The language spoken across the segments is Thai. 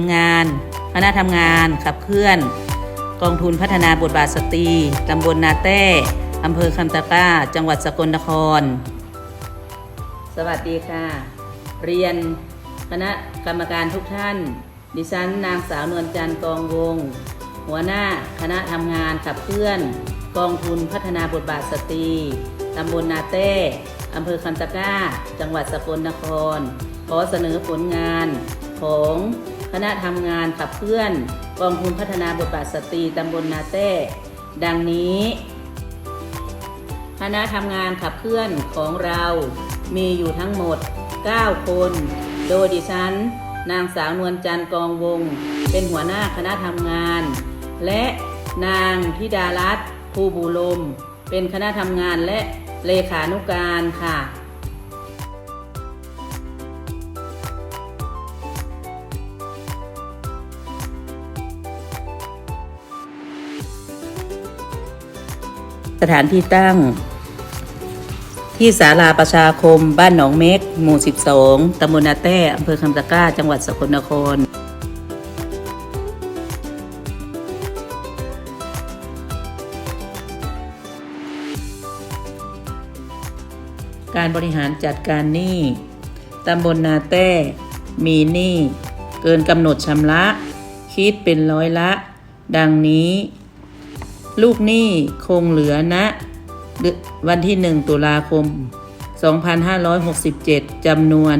ลงานคณะทำงานขับเคลื่อน กองทุนพัฒนาบทบาทสตรีตำบลนาแต้อำเภอคำตะก้า จังหวัดสกลนคร สวัสดีค่ะ เรียนคณะกรรมการทุกท่าน ดิฉันนางสาวนวลจันทร์กองวง หัวหน้าคณะทำงานขับเคลื่อน กองทุนพัฒนาบทบาทสตรีตำบลนาแต้อำเภอคำตะก้า จังหวัดสกลนคร ขอเสนอผลงานของ ณะทำงานขับเคลื่อนกองทุนพัฒนาบทบาทสตรีตำบลนาแต้ ดังนี้คณะทำงานขับเคลื่อนของเรามีอยู่ทั้งหมด 9 คน โดยดิฉัน นางสาวนวลจันทร์กองวง เป็นหัวหน้าคณะทำงาน และนางธิดารัตน์ภูบูลม เป็นคณะทำงานและเลขานุการค่ะ สถานที่ตั้ง ที่ศาลาประชาคม บ้านหนองเม็ก หมู่ 12 ตำบลนาแต้อำเภอคำตะกร้า จังหวัดสกลนครการบริหารจัดการหนี้ ตำบลนาแต้ มีหนี้ เกินกำหนดชำระ คิดเป็นร้อยละ ดังนี้ ลูกหนี้คงเหลือณเดือนวันที่ 1 ตุลาคม 2567 จำนวน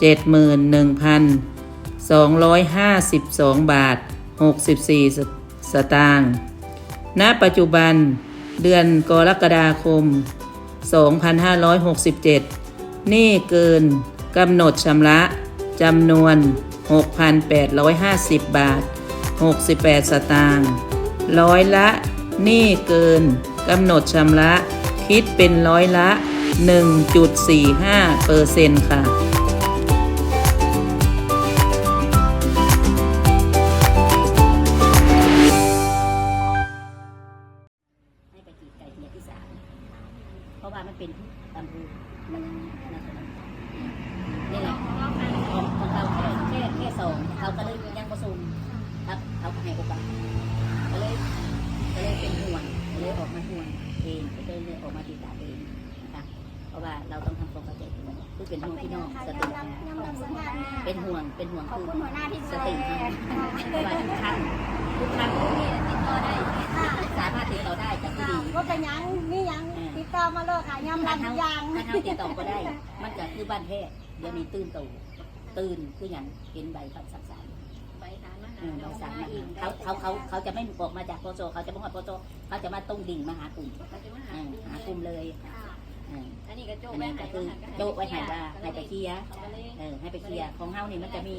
471,252 บาท 64 สตางค์ ณ ปัจจุบันเดือนกรกฎาคม 2567 หนี้เกินกำหนดชำระจำนวน 6,850 บาท 68 สตางค์ ร้อยละหนี้เกินกำหนดชำระ คิดเป็นร้อยละ 1.45เปอร์เซ็นต์ค่ะ เลยออกมาติดตามเองนะคะเพราะว่าเราต้องทำความเข้าใจกันคือเป็นห่วงพี่น้องสติเป็นห่วงเป็นห่วงขอบคือคุณหัวหน้าที่สดูแลติเพราะว่าทุกครั้งทุกครั้งที่ติดต่อได้สามารถติดต่อได้จากที่ดีก็เป็นยังนี่ยังติดต่อมาเลยค่ะยอมรัถ้าบเขายังถ้าเขาติดต่อก็ได้ มันก็คือบ้านแพทย์เดี๋ยวนี้ตื่นตัวตื่นคืออย่างเห็นใบพัดสักสาร เออใบเราสารมามาเองเขาเขาเขาเขาจะไม่บอกมาจากโปโซเขาจะบอกว่าโปโซเขาจะมาตรงดิ่งมาหากลุ่มเขาจะมาเอหาอหากลุ่มเลยเอออันนี้ก็โจ้อันไว้นี้ให้ก็คือโจ๊กไว้ใหายว่าให้ไปเคลียร์เขาก็เลยเออให้ไปเคลียร์ของเฮานี่มันจะมี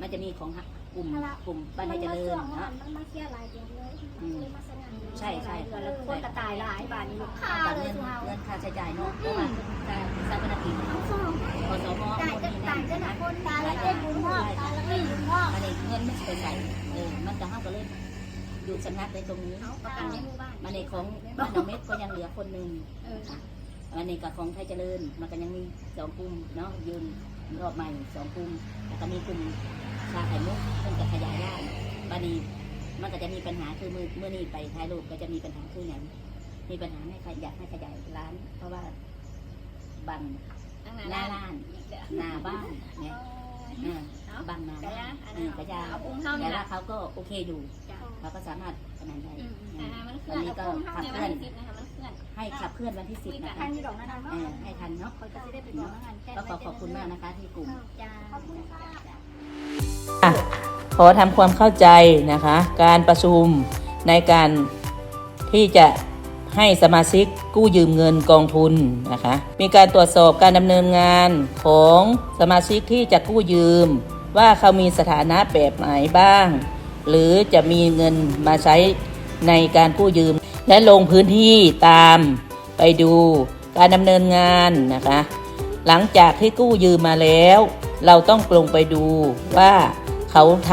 มันจะมีของกลุ่มกลุ่มบ้านให้เจริญเนาะ มันมาเคลียร์หลายเดือนเลยมาสนามใช่ใช่แล้วคนกระต่ายหลายบาทนี่ลูกค้ากับเลเงิยนทุกเราเงินค่าใช้จ่ายเนาะเพราะว่าการสร้างกิจเอาส่งพอสมจ่ายจะจ่ายจะหนักคนตายแล้วได้บุญพ่อตายแล้วได้บุญพ่ออันนี้เงินไม่ใช่ใส่เออมันจะห้าก็เลยอยู่สำนักในตรงนี้เขาประกันในหมู่บ้านมันในของบ้านน้องเม็ดก็ยังเหลือคนหนึ่ง เออมันในกับของไทยเจริญมันก็ยังมีสองกลุ่มเนาะยืนรอบใหม่สองกลุ่มแล้วก็มีกลุ่มชาไข่มุกเพิ่งจะขยายได้บันนี้ มันก็จะมีปัญหาคือมือเมื่อนี้ไปท้ายรูปก็จะมีปัญหาคืออย่างมีปัญหาให้ใครอยากให้ขยายร้าน เพราะว่าบังตั้งหนาน้านร้านหน้าบ้านเนี่ยอ่าบังหน้าบ้านเออกระยาเอาอุ้มเท่าแต่นี่ว่าละเขาก็โอเคอยู่เขาก็สามารถขนาดได้อ่ามันเควัลื่อนนนี้ก็อุ้มเท่าขับเนี่ยเคมัลื่อนนติดนะคะมันเคลื่อนให้ขับเคลื่อนวันที่สิบนะทาคะงนี้ดอกนั่นนะเออให้ทันเนาะเขาจะได้ไปบอกงานแค่ก็ขอขอบคุณมากนะคะที่กลุ่มจ้าขอบคุณค่ะ ขอทำความเข้าใจนะคะ การประชุมในการที่จะให้สมาชิกกู้ยืมเงินกองทุนนะคะ มีการตรวจสอบการดำเนินงานของสมาชิกที่จะกู้ยืม ว่าเขามีสถานะแบบไหนบ้าง หรือจะมีเงินมาใช้ในการกู้ยืม และลงพื้นที่ตามไปดูการดำเนินงานนะคะ หลังจากที่กู้ยืมมาแล้ว เราต้องลงไปดูว่า เขาท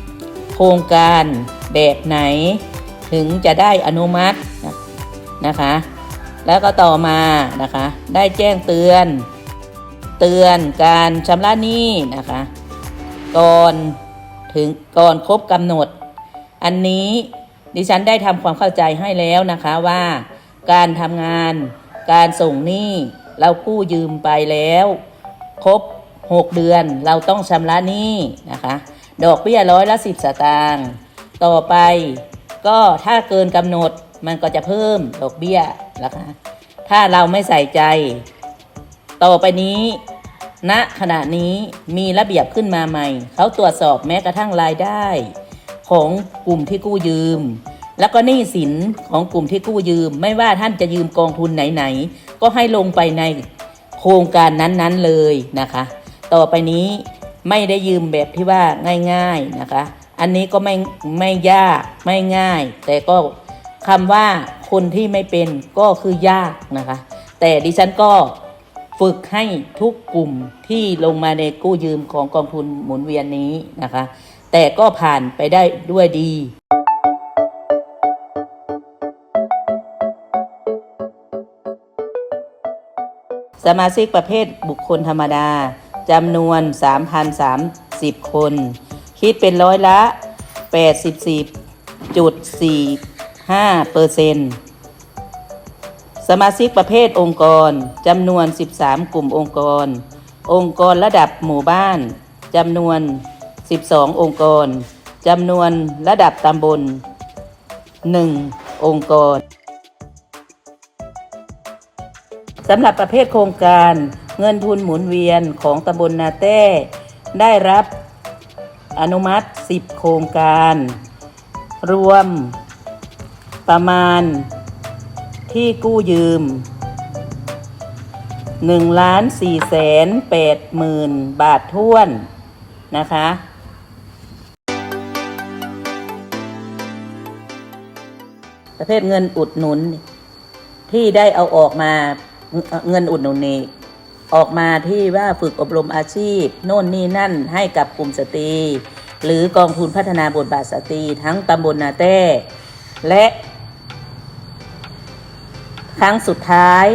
ำโครงการแบบไหน ถึงจะได้อนุมัตินะคะ แล้วก็ต่อมานะคะ ได้แจ้งเตือน เตือนการชำระหนี้นะคะกก่อนถึงก่อนครบกำหนด อันนี้ดิฉันได้ทำความเข้าใจให้แล้วนะคะว่า การทำงาน การส่งหนี้เรากู้ยืมไปแล้ว ครบ 6 เดือนเราต้องชำระหนี้นะคะ ดอกเบี้ยร้อยละสิบสตางค์ต่อไป ก็ถ้าเกินกำหนดมันก็จะเพิ่มดอกเบี้ยนะคะถ้าเราไม่ใส่ใจ ต่อไปนี้ณขณะนี้มีระเบียบขึ้นมาใหม่ เขาตรวจสอบแม้กระทั่งรายได้ ของกลุ่มที่กู้ยืม แล้วก็หนี้สินของกลุ่มที่กู้ยืม ไม่ว่าท่านจะยืมกองทุนไหนๆก็ให้ลงไปในโครงการนั้นๆเลยนะคะ ต่อไปนี้ ไม่ได้ยืมแบบที่ว่าง่าย ๆนะคะ อันนี้ก็ไม่ไม่ยากไม่ง่าย แต่ก็คำว่าคนที่ไม่เป็นก็คือยากนะคะ แต่ดิฉันก็ฝึกให้ทุกกลุ่มที่ลงมาในกู้ยืมของกองทุนหมุนเวียนนี้นะคะ แต่ก็ผ่านไปได้ด้วยดีสมาชิกประเภทบุคคลธรรมดา จำนวน 3,030 คน คิดเป็นร้อยละ 84.45เปอร์เซ็นต์สมาชิกประเภทองค์กรจำนวน 13 กลุ่มองค์กร องค์กรระดับหมู่บ้านจำนวน 12 องค์กรจำนวนระดับตำบล 1 องค์กรสำหรับประเภทโครงการ เงินทุนหมุนเวียนของตำบลนาแต้ ได้รับอนุมัติ 10 โครงการ รวมประมาณที่กู้ยืม1ล้าน4แสน8หมื่นบาทท้วนนะคะประเภทเงินอุดหนุนที่ได้เอาออกมาเงินอุดหนุนนี้ ออกมาที่ว่าฝึกอบรมอาชีพ โน่นนี่นั่นให้กับกลุ่มสตรี หรือกองทุนพัฒนาบทบาทสตรี ทั้งตำบลนาแต้ และ ครั้งสุดท้าย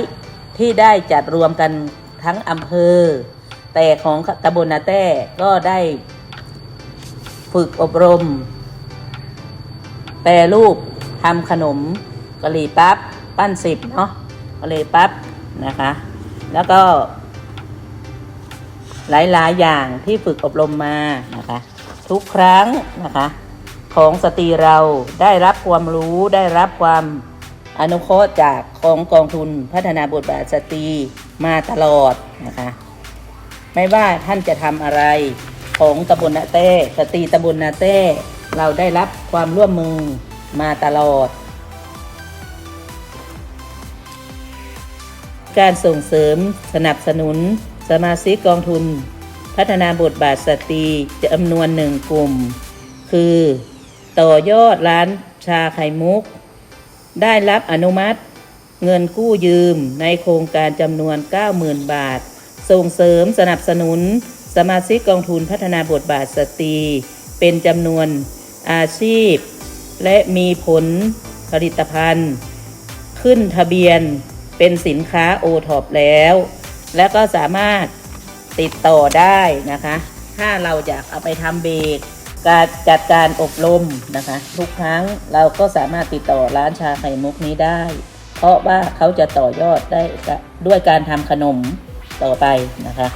ที่ได้จัดรวมกันทั้งอำเภอ แต่ของตำบลนาแต้ก็ได้ฝึกอบรม แปรรูปทำขนมกะหรี่ปั๊บ ปั้นสิบเนาะกะหรี่ปั๊บนะคะ แล้วก็ หลายๆอย่างที่ฝึกอบรมมานะคะ ทุกครั้งนะคะ ของสตรีเราได้รับความรู้ได้รับความอนุเคราะห์จากของกองทุนพัฒนาบทบาทสตรีมาตลอดนะคะ ไม่ว่าท่านจะทำอะไรของตำบลนาเต้สตรีตำบลนาเต้ เราได้รับความร่วมมือมาตลอด การส่งเสริมสนับสนุน สมาชิกกองทุน พัฒนาบทบาทสตรีจำนวนหนึ่งกลุ่ม คือ ต่อยอดร้านชาไข่มุก ได้รับอนุมัติ เงินกู้ยืมในโครงการจำนวน 90,000 บาท ส่งเสริมสนับสนุน สมาชิกกองทุนพัฒนาบทบาทสตรีเป็นจำนวนอาชีพ และมีผลผลิตภัณฑ์ ขึ้นทะเบียนเป็นสินค้าโอท็อปแล้ว และก็สามารถติดต่อได้นะคะ ถ้าเราอยากเอาไปทำเบรกการจัดการอบรมนะคะ ทุกครั้งเราก็สามารถติดต่อร้านชาไข่มุกนี้ได้ เพราะว่าเขาจะต่อยอดได้ด้วยการทำขนมต่อไปนะคะ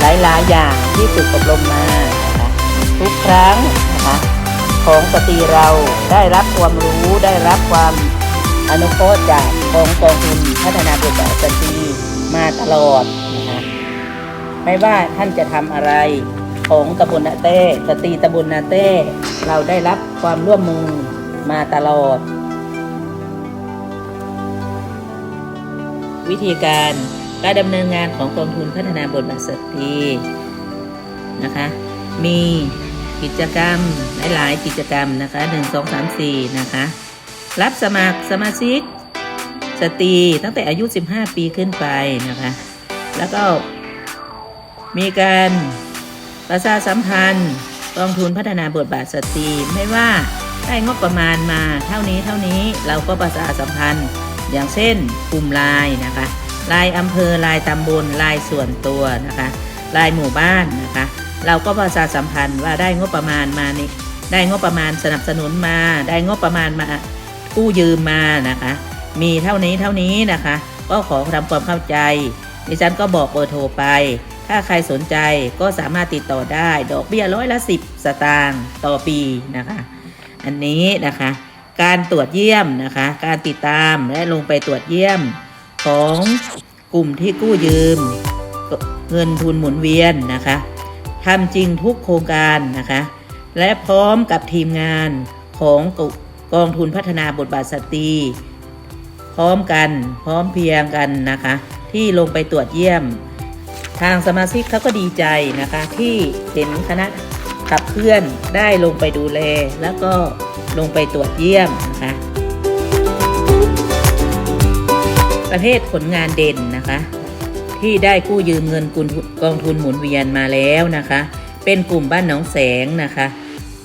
หลายๆอย่างที่ฝึกอบรมมานะคะทุกครั้งนะคะ ของสตรีเราได้รับความรู้ได้รับความอนุเคราะห์จากกองกองทุนพัฒนาบทบาทสตรีมาตลอดนะคะไม่ว่าท่านจะทำอะไรของตำบลนาเต้สตรีตำบลนาเต้ เราได้รับความร่วมมือมาตลอด วิธีการการดำเนินงานของกองทุนพัฒนาบทบาทสตรีนะคะ มี กิจกรรมหลายๆกิจกรรมนะคะหนึ่งสองสามสี่นะคะ รับสมัครสมาชิกสตรีตั้งแต่อายุ 15 ปีขึ้นไปนะคะ แล้วก็มีการประชาสัมพันธ์กองทุนพัฒนาบทบาทสตรีไม่ว่าได้งบประมาณมาเท่านี้เท่านี้เราก็ประชาสัมพันธ์ อย่างเช่นกลุ่มไลน์นะคะรายอำเภอรายตำบลรายส่วนตัวนะคะรายหมู่บ้านนะคะ เราก็ประชาสัมพันธ์ว่าได้งบประมาณมานี่ได้งบประมาณสนับสนุนมา ได้งบประมาณมากู้ยืมมานะคะ มีเท่านี้เท่านี้นะคะ ก็ขอทำความเข้าใจดิฉันก็บอกเบอร์โทรไป ถ้าใครสนใจก็สามารถติดต่อได้ ดอกเบี้ยร้อยละสิบสตางค์ต่อปีนะคะ อันนี้นะคะ การตรวจเยี่ยมนะคะ การติดตามและลงไปตรวจเยี่ยมของกลุ่มที่กู้ยืม เงินทุนหมุนเวียนนะคะ ทำจริงทุกโครงการนะคะ และพร้อมกับทีมงานของกองทุนพัฒนาบทบาทสตรี พร้อมกันพร้อมเพียงกันนะคะ ที่ลงไปตรวจเยี่ยม ทางสมาชิกเขาก็ดีใจนะคะ ที่เห็นคณะขับเคลื่อนได้ลงไปดูแล แล้วก็ลงไปตรวจเยี่ยมนะคะประเภทผลงานเด่นนะคะ ที่ได้กู้ยืมเงินกุลกองทุนหมุนเวียนมาแล้วนะคะ เป็นกลุ่มบ้านหนองแสงนะคะ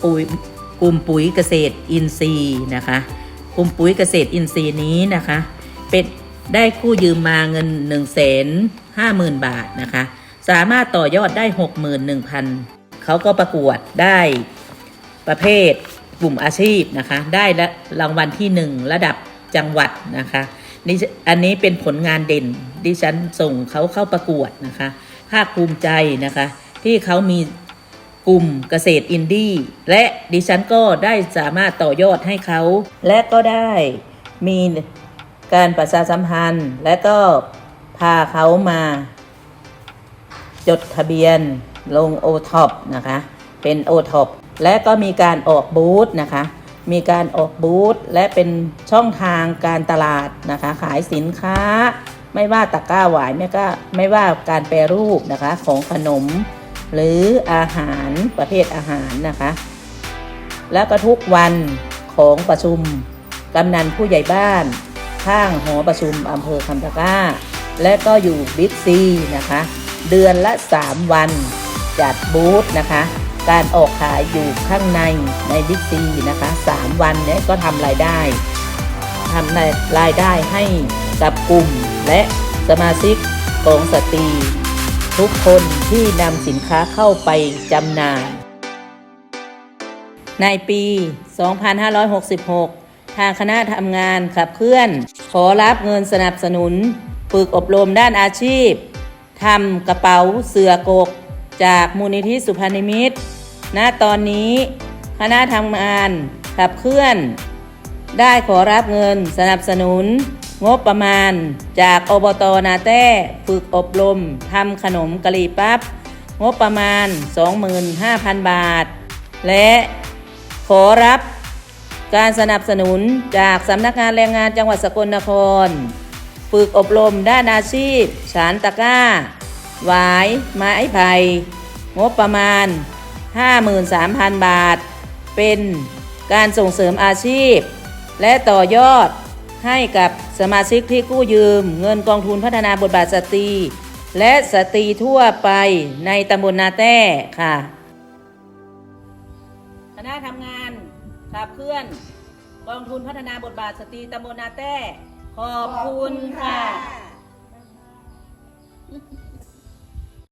ปุ๋ยกลุ่มปุ๋ยเกษตรอินทรีย์นะคะกลุ่มปุ๋ยเกษตรอินทรีย์นี้นะคะเป็นได้กู้ยืมมาเงิน1นึ่งแสนห้าหมื่นบาทนะคะ สามารถต่อยอดได้ 61,000เขาก็ประกวดได้ประเภทกลุ่มอาชีพนะคะ ได้ละรางวัลที่หนึ่งระดับจังหวัดนะคะนี่อันนี้เป็นผลงานเด่น ดิฉันส่งเขาเข้าประกวดนะคะภาคภูมิใจนะคะ ที่เขามีกลุ่มเกษตรอินดี้และดิฉันก็ได้สามารถต่อยอดให้เขา และก็ได้มีการประชาสัมพันธ์ และก็พาเขามาจดทะเบียนลงโอท็อปนะคะ เป็นโอท็อปและก็มีการออกบูธนะคะ มีการออกบูธและเป็นช่องทางการตลาดนะคะ ขายสินค้า ไม่ว่าตะกร้าหวายไม่ก็ไม่ว่าการแปรรูปนะคะของขนม หรืออาหารประเภทอาหารนะคะ แล้วก็ทุกวันของประชุมกำนันผู้ใหญ่บ้าน ข้างหอประชุมอำเภอคำตะก้า และก็อยู่บิ๊กซีนะคะ เดือนละ 3 วันจัดบูธนะคะ การออกขายอยู่ข้างในในบิ๊กซีนะคะ 3 วันเนี้ก็ทำรายได้ทำรายได้ให้ กับกลุ่ม และสมาชิกของสตรี ทุกคนที่นำสินค้าเข้าไปจำหน่าย ในปี 2566 ทางคณะทำงานขับเคลื่อน ขอรับเงินสนับสนุน ฝึกอบรมด้านอาชีพทำกระเป๋าเสือกก จากมูลนิธิสุพรรณมิตรณตอนนี้คณะทำงานขับเคลื่อน ได้ขอรับเงินสนับสนุน งบประมาณ จากอบตนาแต้ฝึกอบรมทำขนมกะหรี่ปั๊บงบประมาณ 25,000 บาท และขอรับการสนับสนุนจากสำนักงานแรงงานจังหวัดสกลนคร ฝึกอบรมด้านอาชีพฉานตะก้า หวาย ไม้ไผ่งบประมาณ 53,000 บาท เป็นการส่งเสริมอาชีพ และต่อยอด ให้กับสมาชิกที่กู้ยืม เงินกองทุนพัฒนาบทบาทสตรี และสตรีทั่วไปในตำบลนาแต้ค่ะคณะทำงานขับเคลื่อน กองทุนพัฒนาบทบาทสตรีตำบลนาแต้ ขอบคุณค่ะ